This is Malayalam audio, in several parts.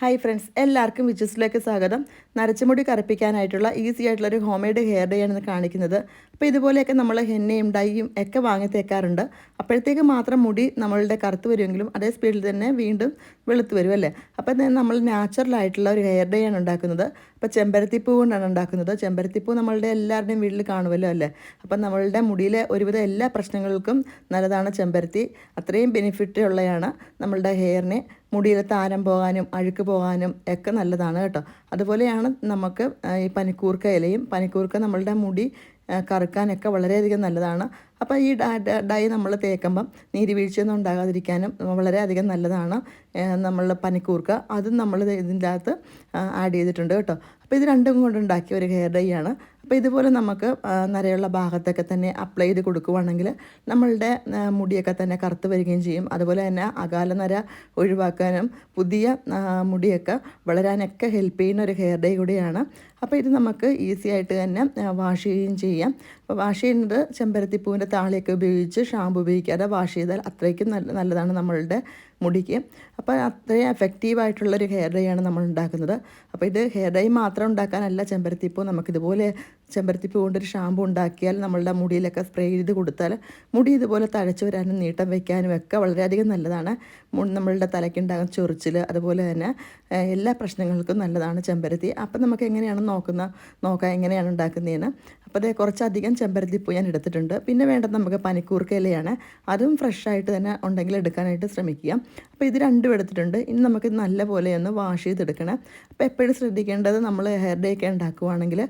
ഹായ് ഫ്രണ്ട്സ് എല്ലാവർക്കും വിച്ചസിലേക്ക് സ്വാഗതം. നരച്ചുമുടി കറുപ്പിക്കാനായിട്ടുള്ള ഈസി ആയിട്ടുള്ള ഒരു ഹോം മെയ്ഡ് ഹെയർ ഡേ ആണ് കാണിക്കുന്നത്. അപ്പോൾ ഇതുപോലെയൊക്കെ നമ്മൾ ഹെന്നയും ഡൈയും ഒക്കെ വാങ്ങി തേക്കാറുണ്ട്. അപ്പോഴത്തേക്ക് മാത്രം മുടി നമ്മളുടെ കറുത്ത് വരുമെങ്കിലും അതേ സ്പീഡിൽ തന്നെ വീണ്ടും വെളുത്ത് വരും അല്ലേ? അപ്പോൾ നമ്മൾ നാച്ചുറലായിട്ടുള്ള ഒരു ഹെയർ ഡേ ആണ് ഉണ്ടാക്കുന്നത്. അപ്പോൾ ചെമ്പരത്തിപ്പൂ കൊണ്ടാണ് ഉണ്ടാക്കുന്നത്. ചെമ്പരത്തിപ്പൂ നമ്മളുടെ എല്ലാവരുടെയും വീട്ടിൽ കാണുമല്ലോ അല്ലേ? അപ്പം നമ്മളുടെ മുടിയിലെ ഒരുവിധ എല്ലാ പ്രശ്നങ്ങൾക്കും നല്ലതാണ് ചെമ്പരത്തി. അത്രയും ബെനിഫിറ്റ് ഉള്ളതാണ് നമ്മളുടെ ഹെയറിനെ മുടിയിൽ താരം പോകാനും അഴുക്ക് പോകാനും ഒക്കെ നല്ലതാണ് കേട്ടോ. അതുപോലെയാണ് നമുക്ക് ഈ പനിക്കൂർക്ക ഇലയും പനിക്കൂർക്ക നമ്മളുടെ മുടി കറുക്കാനൊക്കെ വളരെയധികം നല്ലതാണ്. അപ്പോൾ ഈ ഡൈ നമ്മൾ തേക്കുമ്പം നീരുവീഴ്ചയൊന്നും ഉണ്ടാകാതിരിക്കാനും വളരെയധികം നല്ലതാണ് നമ്മൾ പനിക്കൂർക്ക. അതും നമ്മൾ ഇതിന്റെ അകത്ത് ആഡ് ചെയ്തിട്ടുണ്ട് കേട്ടോ. അപ്പോൾ ഇത് രണ്ടും കൊണ്ടുണ്ടാക്കിയ ഒരു ഹെയർ ഡൈ ആണ്. അപ്പോൾ ഇതുപോലെ നമുക്ക് നരയുള്ള ഭാഗത്തൊക്കെ തന്നെ അപ്ലൈ ചെയ്ത് കൊടുക്കുവാണെങ്കിൽ നമ്മളുടെ മുടിയൊക്കെ തന്നെ കറുത്ത് വരികയും ചെയ്യും. അതുപോലെ തന്നെ അകാല നര ഒഴിവാക്കാനും പുതിയ മുടിയൊക്കെ വളരാനൊക്കെ ഹെൽപ്പ് ചെയ്യുന്ന ഒരു ഹെയർ ഡേ കൂടിയാണ്. അപ്പോൾ ഇത് നമുക്ക് ഈസി ആയിട്ട് തന്നെ വാഷ് ചെയ്യുകയും ചെയ്യാം. അപ്പോൾ വാഷ് ചെയ്യുന്നത് ചെമ്പരത്തിപ്പൂവിന്റെ താളിയൊക്കെ ഉപയോഗിച്ച് ഷാമ്പു ഉപയോഗിക്കാതെ വാഷ് ചെയ്താൽ അത്രയ്ക്കും നല്ല നല്ലതാണ് നമ്മളുടെ മുടിക്ക്. അപ്പോൾ അത്രയും എഫക്റ്റീവായിട്ടുള്ളൊരു ഹെയർ ഡൈ ആണ് നമ്മൾ ഉണ്ടാക്കുന്നത്. അപ്പോൾ ഇത് ഹെയർ ഡൈ മാത്രം ഉണ്ടാക്കാനല്ല ചെമ്പരത്തിപ്പൂ നമുക്കിതുപോലെ ചെമ്പരത്തിപ്പൂ കൊണ്ടൊരു ഷാമ്പു ഉണ്ടാക്കിയാൽ നമ്മളുടെ മുടിയിലൊക്കെ സ്പ്രേ ചെയ്ത് കൊടുത്താൽ മുടി ഇതുപോലെ തഴച്ചു വരാനും നീട്ടം വയ്ക്കാനും ഒക്കെ വളരെയധികം നല്ലതാണ്. നമ്മളുടെ തലയ്ക്കുണ്ടാകുന്ന ചൊറിച്ചിൽ അതുപോലെ തന്നെ എല്ലാ പ്രശ്നങ്ങൾക്കും നല്ലതാണ് ചെമ്പരത്തി. അപ്പം നമുക്ക് എങ്ങനെയാണ് നോക്കുന്ന നോക്കാം എങ്ങനെയാണ് ഉണ്ടാക്കുന്നതെന്ന്. അപ്പോൾ അതേ കുറച്ചധികം ചെമ്പരത്തിപ്പൂ ഞാൻ എടുത്തിട്ടുണ്ട്. പിന്നെ വേണ്ടത് നമുക്ക് പനിക്കൂർക്ക ഇലയാണ് അതും ഫ്രഷായിട്ട് തന്നെ ഉണ്ടെങ്കിൽ എടുക്കാനായിട്ട് ശ്രമിക്കുക. അപ്പോൾ ഇത് രണ്ടും എടുത്തിട്ടുണ്ട്. ഇനി നമുക്ക് നല്ലപോലെ ഒന്ന് വാഷ് ചെയ്തെടുക്കണം. അപ്പോൾ എപ്പോഴും ശ്രദ്ധിക്കേണ്ടത് നമ്മൾ ഹെയർ ഡേ ഒക്കെ ഉണ്ടാക്കുവാണെങ്കിൽ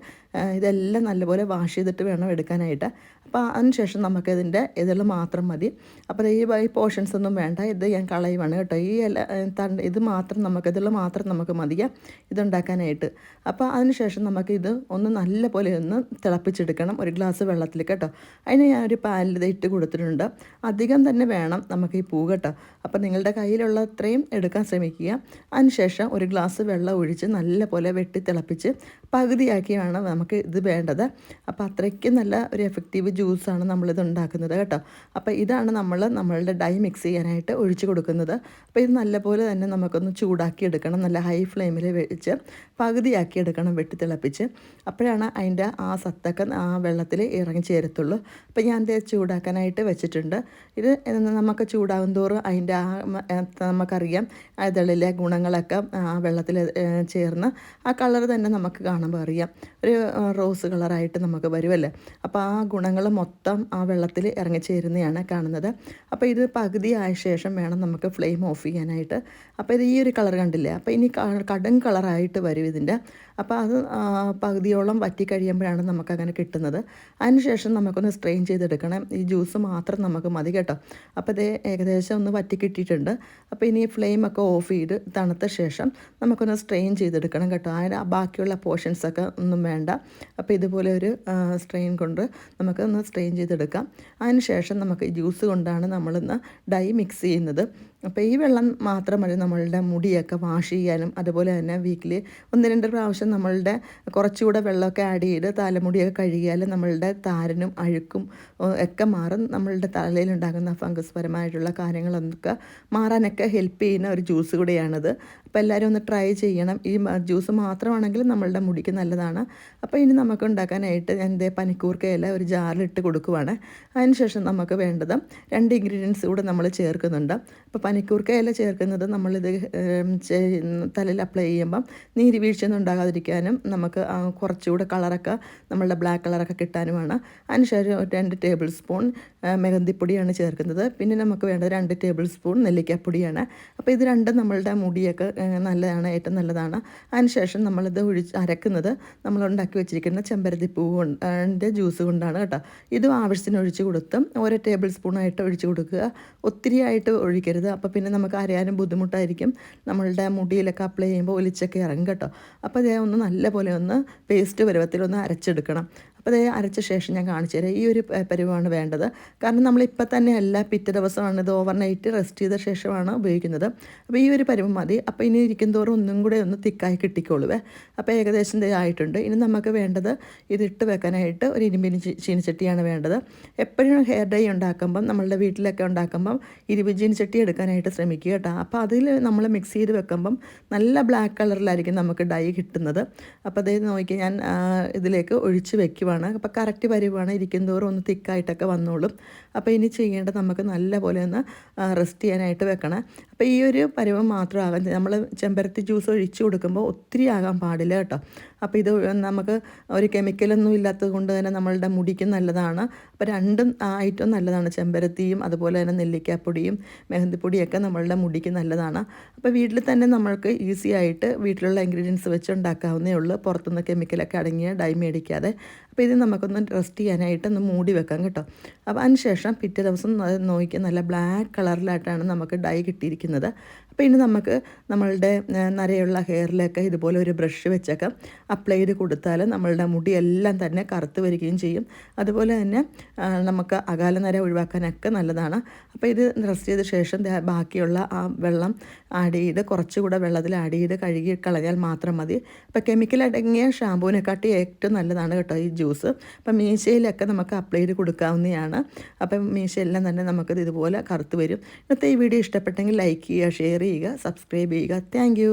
ഇതെല്ലാം നല്ലപോലെ വാഷ് ചെയ്തിട്ട് വേണം എടുക്കാനായിട്ട്. അപ്പോൾ അതിനുശേഷം നമുക്കിതിന്റെ ഇതിൽ മാത്രം മതി. അപ്പോൾ ഈ ഈ പോർഷൻസ് ഒന്നും വേണ്ട. ഇത് ഞാൻ കളയുവാണ് കേട്ടോ. ഈ ഇല തണ്ട് ഇത് മാത്രം നമുക്ക് ഇതിൽ മാത്രം നമുക്ക് മതിയാ. ഇതുണ്ടാക്കാനായിട്ട്. അപ്പോൾ അതിനുശേഷം നമുക്ക് ഇത് ഒന്ന് നല്ലപോലെ ഒന്ന് തിളപ്പിച്ചെടുക്കണം. ഒരു ഗ്ലാസ് വെള്ളത്തിൽ കേട്ടോ. അതിന് ഞാനൊരു പാലിൽ ഇത് ഇട്ട് കൊടുത്തിട്ടുണ്ട്. അധികം തന്നെ വേണം നമുക്ക് ഈ പൂ കേട്ടോ. അപ്പോൾ നിങ്ങളുടെ കയ്യിലുള്ള അത്രയും എടുക്കാൻ ശ്രമിക്കുക. അതിനുശേഷം ഒരു ഗ്ലാസ് വെള്ളം ഒഴിച്ച് നല്ല പോലെ വെട്ടി തിളപ്പിച്ച് പകുതിയാക്കിയാണ് നമുക്ക് ഇത് വേണ്ടത്. അപ്പോൾ അത്രയ്ക്ക് നല്ല ഒരു എഫക്റ്റീവ് ജ്യൂസാണ് നമ്മളിത് ഉണ്ടാക്കുന്നത് കേട്ടോ. അപ്പോൾ ഇതാണ് നമ്മൾ നമ്മളുടെ ഡൈ മിക്സ് ചെയ്യാനായിട്ട് ഒഴിച്ചു കൊടുക്കുന്നത്. അപ്പോൾ ഇത് നല്ലപോലെ തന്നെ നമുക്കൊന്ന് ചൂടാക്കി എടുക്കണം. നല്ല ഹൈ ഫ്ലെയിമിൽ വെച്ച് പകുതിയാക്കി എടുക്കണം വെട്ടി തിളപ്പിച്ച്. അപ്പോഴാണ് അതിന്റെ ആ സത്തൊക്കെ ആ വെള്ളത്തിൽ ഇറങ്ങി ചേരത്തുള്ളൂ. അപ്പോൾ ഞാൻ ഇത് ചൂടാക്കാനായിട്ട് വെച്ചിട്ടുണ്ട്. ഇത് നമുക്ക് ചൂടാകും തോറും അതിന്റെ ആ നമുക്കറിയാം അതിലെ ഗുണങ്ങളൊക്കെ ആ വെള്ളത്തിൽ ചേർന്ന് ആ കളർ തന്നെ നമുക്ക് കാണുമ്പോൾ അറിയാം. ഒരു റോസ് കളറായിട്ട് നമുക്ക് വരുമല്ലേ അപ്പോൾ ആ ഗുണങ്ങൾ മൊത്തം ആ വെള്ളത്തിൽ ഇറങ്ങിച്ചേരുന്നതാണ് കാണുന്നത്. അപ്പോൾ ഇത് പകുതി ആയ ശേഷം വേണം നമുക്ക് ഫ്ലെയിം ഓഫ് ചെയ്യാനായിട്ട്. അപ്പോൾ ഇത് ഈ ഒരു കളർ കണ്ടില്ലേ? അപ്പോൾ ഇനി കടും കളറായിട്ട് വരും ഇതിന്റെ അപ്പോൾ അത് പകുതിയോളം വറ്റി കഴിയുമ്പോഴാണ് നമുക്ക് അങ്ങനെ കിട്ടുന്നത് അതിനുശേഷം നമുക്കൊന്ന് സ്ട്രെയിൻ ചെയ്തെടുക്കണം. ഈ ജ്യൂസ് മാത്രം നമുക്ക് മതി കേട്ടോ. അപ്പോൾ ഇത് ഏകദേശം ഒന്ന് വറ്റി കിട്ടിയിട്ടുണ്ട്. അപ്പോൾ ഇനി ഫ്ലെയിം ഒക്കെ ഓഫ് ചെയ്ത് തണുത്ത ശേഷം നമുക്കൊന്ന് സ്ട്രെയിൻ ചെയ്തെടുക്കണം കേട്ടോ. അതിന് ബാക്കിയുള്ള ബാക്കിയുള്ള പോർഷൻസൊക്കെ ഒന്നും വേണ്ട. അപ്പോൾ ഇതുപോലെ ഒരു സ്ട്രെയിൻ കൊണ്ട് നമുക്ക് ഒന്ന് സ്ട്രെയിൻ ചെയ്തെടുക്കാം. അതിന് ശേഷം നമുക്ക് ജ്യൂസ് കൊണ്ടാണ് നമ്മളിന്ന് ഡൈ മിക്സ് ചെയ്യുന്നത്. അപ്പോൾ ഈ വെള്ളം മാത്രം മതി നമ്മളുടെ മുടിയൊക്കെ വാഷ് ചെയ്യാനും അതുപോലെ തന്നെ വീക്കിലി ഒന്ന് രണ്ട് പ്രാവശ്യം നമ്മളുടെ കുറച്ചുകൂടെ വെള്ളമൊക്കെ ആഡ് ചെയ്ത് തലമുടിയൊക്കെ കഴുകിയാൽ നമ്മളുടെ താരനും അഴുക്കും ഒക്കെ മാറും. നമ്മളുടെ തലയിലുണ്ടാകുന്ന ഫംഗസ് പരമായിട്ടുള്ള കാര്യങ്ങളൊക്കെ മാറാനൊക്കെ ഹെൽപ്പ് ചെയ്യുന്ന ഒരു ജ്യൂസ് കൂടെയാണിത്. അപ്പോൾ എല്ലാവരും ഒന്ന് ട്രൈ ചെയ്യണം. ഈ ജ്യൂസ് മാത്രമാണെങ്കിൽ നമ്മളുടെ മുടിക്ക് നല്ലതാണ്. അപ്പോൾ ഇനി നമുക്ക് ഉണ്ടാക്കാനായിട്ട് ഞാൻ ഇതേ പനിക്കൂർക്കയില ഒരു ജാറിലിട്ട് കൊടുക്കുവാണ്. അതിനുശേഷം നമുക്ക് വേണ്ടത് രണ്ട് ഇൻഗ്രീഡിയൻസ് കൂടെ നമ്മൾ ചേർക്കുന്നുണ്ട്. അപ്പോൾ പനിക്കൂർക്ക ഇല ചേർക്കുന്നത് നമ്മളിത് തലയിൽ അപ്ലൈ ചെയ്യുമ്പം നീര് വീഴ്ചയൊന്നും ഉണ്ടാകാതിരിക്കാനും നമുക്ക് കുറച്ചുകൂടെ കളറൊക്കെ നമ്മളുടെ ബ്ലാക്ക് കളറൊക്കെ കിട്ടാനുമാണ്. അതിനുശേഷം ഒരു രണ്ട് ടേബിൾ സ്പൂൺ മെഹന്തിപ്പൊടിയാണ് ചേർക്കുന്നത്. പിന്നെ നമുക്ക് വേണ്ടത് രണ്ട് ടേബിൾ സ്പൂൺ നെല്ലിക്കപ്പൊടിയാണ്. അപ്പോൾ ഇത് രണ്ടും നമ്മളുടെ മുടിയൊക്കെ നല്ലതാണ് ഏറ്റവും നല്ലതാണ്. അതിനുശേഷം നമ്മളിത് ഒഴിച്ച് അരക്കുന്നത് നമ്മൾ ഉണ്ടാക്കി വെച്ചിരിക്കുന്ന ചെമ്പരത്തിപ്പൂ കൊണ്ട് ജ്യൂസ് കൊണ്ടാണ് കേട്ടോ. ഇതും ആവശ്യത്തിന് ഒഴിച്ച് കൊടുത്തും ഓരോ ടേബിൾ സ്പൂണായിട്ട് ഒഴിച്ച് കൊടുക്കുക. ഒത്തിരിയായിട്ട് ഒഴിക്കരുത്. അപ്പോൾ പിന്നെ നമുക്ക് അറിയാനും ബുദ്ധിമുട്ടായിരിക്കും. നമ്മളുടെ മുടിയിലൊക്കെ അപ്ലൈ ചെയ്യുമ്പോൾ ഒലിച്ചൊക്കെ ഇറങ്ങും കേട്ടോ. അപ്പോൾ അതേ ഒന്ന് നല്ലപോലെ ഒന്ന് പേസ്റ്റ് പരുവത്തിൽ ഒന്ന് അരച്ചെടുക്കണം. അപ്പോൾ അത് അരച്ച ശേഷം ഞാൻ കാണിച്ചു തരാം. ഈ ഒരു പരിവമാണ് വേണ്ടത്. കാരണം നമ്മളിപ്പോൾ തന്നെയല്ല പിറ്റേ ദിവസമാണ് ഇത് ഓവർനൈറ്റ് റെസ്റ്റ് ചെയ്ത ശേഷമാണ് ഉപയോഗിക്കുന്നത്. അപ്പോൾ ഈ ഒരു പരിവം മതി. അപ്പോൾ ഇനി ഇരിക്കും തോറും ഒന്നും കൂടെ ഒന്ന് തിക്കായി കിട്ടിക്കോളുവേ. അപ്പോൾ ഏകദേശം ആയിട്ടുണ്ട്. ഇനി നമുക്ക് വേണ്ടത് ഇതിട്ട് വെക്കാനായിട്ട് ഒരു ഇരുമ്പിന് ചീനിച്ചട്ടിയാണ് വേണ്ടത്. എപ്പോഴും ഹെയർ ഡൈ ഉണ്ടാക്കുമ്പം നമ്മളുടെ വീട്ടിലൊക്കെ ഉണ്ടാക്കുമ്പം ഇരുമ്പ് ചീനിച്ചട്ടി എടുക്കാനായിട്ട് ശ്രമിക്കുക കേട്ടോ. അപ്പോൾ അതിൽ നമ്മൾ മിക്സ് ചെയ്ത് വെക്കുമ്പം നല്ല ബ്ലാക്ക് കളറിലായിരിക്കും നമുക്ക് ഡൈ കിട്ടുന്നത്. അപ്പോൾ അതായത് നോക്കി ഞാൻ ഇതിലേക്ക് ഒഴിച്ച് വെക്കുവാണ്. അപ്പോൾ കറക്റ്റ് പരിവാണ്. ഇരിക്കുന്നതോറും തോറും ഒന്ന് തിക്കായിട്ടൊക്കെ വന്നോളും. അപ്പോൾ ഇനി ചെയ്യേണ്ടത് നമുക്ക് നല്ല പോലെ ഒന്ന് റെസ്റ്റ് ചെയ്യാനായിട്ട് വെക്കണം. അപ്പോൾ ഈ ഒരു പരിവം മാത്രം ആകാൻ നമ്മൾ ചെമ്പരത്തി ജ്യൂസ് ഒഴിച്ച് കൊടുക്കുമ്പോൾ ഒത്തിരി ആകാൻ പാടില്ല കേട്ടോ. അപ്പോൾ ഇത് നമുക്ക് ഒരു കെമിക്കലൊന്നും ഇല്ലാത്തത് കൊണ്ട് തന്നെ നമ്മളുടെ മുടിക്കും നല്ലതാണ്. അപ്പോൾ രണ്ടും ആയിട്ടും നല്ലതാണ്. ചെമ്പരത്തിയും അതുപോലെ തന്നെ നെല്ലിക്കാപ്പൊടിയും മെഹന്തിപ്പൊടിയൊക്കെ നമ്മളുടെ മുടിക്ക് നല്ലതാണ്. അപ്പോൾ വീട്ടിൽ തന്നെ നമ്മൾക്ക് ഈസി ആയിട്ട് വീട്ടിലുള്ള ഇൻഗ്രീഡിയൻസ് വെച്ച് ഉണ്ടാക്കാവുന്നേ ഉള്ളൂ. പുറത്തുനിന്ന് കെമിക്കലൊക്കെ അടങ്ങിയ ഡൈ മേടിക്കാതെ. അപ്പോൾ ഇത് നമുക്കൊന്ന് റെസ്റ്റ് ചെയ്യാനായിട്ട് ഒന്ന് മൂടി വെക്കാം കേട്ടോ. അപ്പോൾ അതിനുശേഷം പിറ്റേ ദിവസം നോക്കിയാൽ നല്ല ബ്ലാക്ക് കളറിലായിട്ടാണ് നമുക്ക് ഡൈ കിട്ടിയിരിക്കുന്നത്. അപ്പോൾ ഇനി നമുക്ക് നമ്മളുടെ നരയുള്ള ഹെയറിലൊക്കെ ഇതുപോലെ ഒരു ബ്രഷ് വെച്ചൊക്കെ. അപ്ലൈ ചെയ്ത് കൊടുത്താൽ നമ്മളുടെ മുടിയെല്ലാം തന്നെ കറുത്ത് വരികയും ചെയ്യും. അതുപോലെ തന്നെ നമുക്ക് അകാല നര ഒഴിവാക്കാനൊക്കെ നല്ലതാണ്. അപ്പോൾ ഇത് റെസ്റ്റ് ചെയ്ത ശേഷം ബാക്കിയുള്ള ആ വെള്ളം ആഡ് ചെയ്ത് കുറച്ചുകൂടെ വെള്ളത്തിൽ ആഡ് ചെയ്ത് കഴുകി കളഞ്ഞാൽ മാത്രം മതി. അപ്പോൾ കെമിക്കൽ അടങ്ങിയ ഷാമ്പൂവിനെക്കാട്ടി ഏറ്റവും നല്ലതാണ് കേട്ടോ ഈ ജ്യൂസ്. അപ്പം മീശയിലൊക്കെ നമുക്ക് അപ്ലൈ ചെയ്ത് കൊടുക്കാവുന്നതാണ്. അപ്പം മീശയെല്ലാം തന്നെ നമുക്കത് ഇതുപോലെ കറുത്ത് വരും. ഇന്നത്തെ ഈ വീഡിയോ ഇഷ്ടപ്പെട്ടെങ്കിൽ ലൈക്ക് ചെയ്യുക ഷെയർ ചെയ്യുക സബ്സ്ക്രൈബ് ചെയ്യുക. താങ്ക്